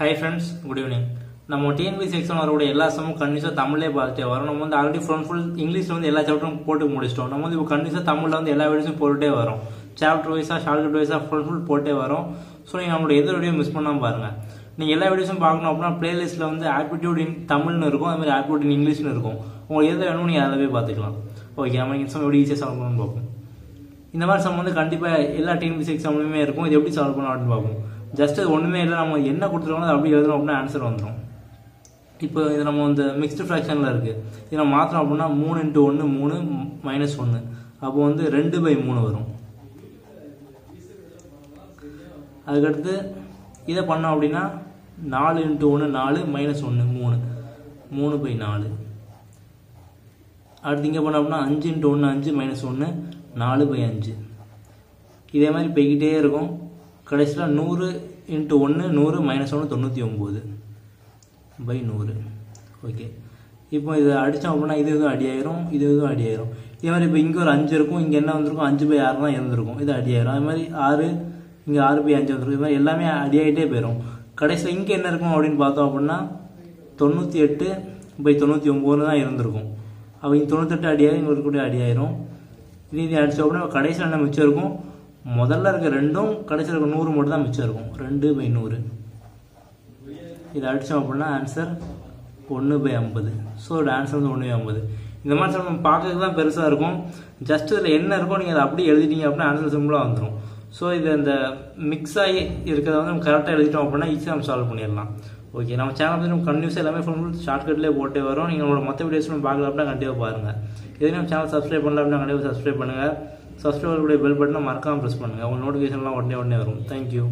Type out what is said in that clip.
High friends good evening நம்ம TNPSC exam வரக்கூடிய எல்லா சமும் கண்டிப்பாக தமிழே பார்த்துட்டே வரோம். நம்ம வந்து ஆல்ரெடி ஃபுல் ஃபுல் இங்கிலீஷில் வந்து எல்லா சாப்டரும் போட்டு முடிச்சிட்டோம். நம்ம வந்து இப்போ கண்டிப்பாக தமிழில் வந்து எல்லா வீடியோஸும் போட்டுட்டே வரும். சாப்டர் வைஸாக ஷார்ட்கட் வைஸாக ஃபுல் ஃபுல் போட்டே வரோம். ஸோ நீங்கள் நம்மளோட எதிர் வீடியோ மிஸ் பண்ணாமல் பாருங்கள் நீங்கள் எல்லா வீடியோஸும் பார்க்கணும் அப்படின்னா பிளேலிஸ்ட்டில் வந்து ஆப்டிடியூட் இன் தமிழ்னு இருக்கும். அது மாதிரி ஆப்டிடியூட் இன் இங்கிலீஷ்னு இருக்கும். உங்களுக்கு எது வேணும் நீங்கள் அதில் போய் பார்த்துக்கலாம். ஓகே நம்ம எக்ஸாம் எப்படி ஈஸியாக சால்வ் பண்ணணும்னு பார்ப்போம். இந்த மாதிரி சம் வந்து கண்டிப்பாக எல்லா டிஎன்பிசி எக்ஸாம்லையுமே இருக்கும். இது எப்படி சால்வ் பண்ணணும் அப்படின்னு பார்ப்போம். ஜஸ்ட் அது ஒன்றுமே இல்லை நம்ம என்ன கொடுத்துருக்கோம் அது அப்படியே எழுதணும் அப்படின்னா ஆன்சர் வந்துடும் இப்போ இது நம்ம இந்த மிக்ஸ்டு ஃப்ராக்ஷனில் இருக்குது இது நம்ம மாற்றணும் அப்படின்னா மூணு இன்ட்டு ஒன்று மூணு மைனஸ் ஒன்று அப்போ வந்து ரெண்டு பை மூணு வரும். அதுக்கடுத்து இதை பண்ணோம் அப்படின்னா நாலு இன்ட்டு ஒன்று நாலு மைனஸ் ஒன்று மூணு. மூணு பை நாலு. அடுத்து இங்கே பண்ணோம் அப்படின்னா அஞ்சு இன்ட்டு ஒன்று அஞ்சு மைனஸ் ஒன்று நாலு பை அஞ்சு. இதே மாதிரி போய்கிட்டே இருக்கும். கடைசியில் நூறு இன்ட்டு ஒன்று நூறு மைனஸ் ஒன்று தொண்ணூற்றி ஒம்பது பை நூறு. ஓகே இப்போ இதை அடித்தோம் அப்படின்னா இது எதுவும் அடியாயிரும் இது எதுவும் அடியாயிரும் இதே மாதிரி இப்போ இங்கே ஒரு அஞ்சு இருக்கும் இங்கே என்ன வந்திருக்கும்? அஞ்சு பை ஆறு தான் இருந்திருக்கும். இது அடியாயிரும் அது மாதிரி ஆறு இங்கே ஆறு பை அஞ்சு வந்திருக்கும். இது மாதிரி எல்லாமே அடி ஆகிட்டே போயிடும் கடைசியில் இங்கே என்ன இருக்கும் அப்படின்னு பார்த்தோம் அப்படின்னா தொண்ணூற்றி எட்டு பை தொண்ணூற்றி ஒம்பதுன்னு தான் இருந்திருக்கும். அப்போ இங்கே தொண்ணூத்தெட்டு அடியாயிரம் இங்கே இருக்கக்கூடிய அடியாயிரும் இது இது அடித்தோம் அப்படின்னா கடைசியில் என்ன மிச்சம் இருக்கும்? முதல்ல இருக்க ரெண்டும் கடைசியில் இருக்க நூறு மட்டும் தான் மிச்சம் இருக்கும். ரெண்டு பை நூறு. இதை அடித்தோம் அப்படின்னா ஆன்சர் ஒன்று பை ஐம்பது. ஸோ இதோட ஆன்சர் வந்து ஒன்று பை ஐம்பது. இந்த மாதிரி சொல்ல நம்ம பார்க்கறதுக்கு தான் பெருசாக இருக்கும். ஜஸ்ட் இதில் என்ன இருக்கோ நீங்கள் அதை அப்படியே எழுதிட்டீங்க அப்படின்னா ஆன்சர் சிம்பிளாக வந்துடும் ஸோ இது இந்த மிக்ஸ் ஆகி இருக்கிறத வந்து நம்ம கரெக்டாக எழுதிட்டோம் அப்படின்னா ஈஸியாக நம்ம சால்வ் பண்ணிடலாம். ஓகே நம்ம சேனல் வந்து நம்ம கண்டினியூஸாக எல்லாமே ஃபுல் ஃபுல் ஷார்ட்கட்லேயே போட்டே வரும். நீங்கள் உங்களோட மற்ற வீடியோஸ் நம்ம பார்க்கல அப்படின்னா கண்டிப்பாக பாருங்கள் இதே நம்ம சேனல் சப்ஸ்கிரைப் பண்ணல அப்படின்னா கண்டிப்பாக சப்ஸ்கிரைப் பண்ணுங்கள் சப்ஸ்கிரைபருடைய பெல் பட்டனை மறக்காமல் ப்ரெஸ் பண்ணுங்கள் உங்கள் நோட்டிஃபிகேஷன்லாம் உடனே உடனே வரும். தேங்க்யூ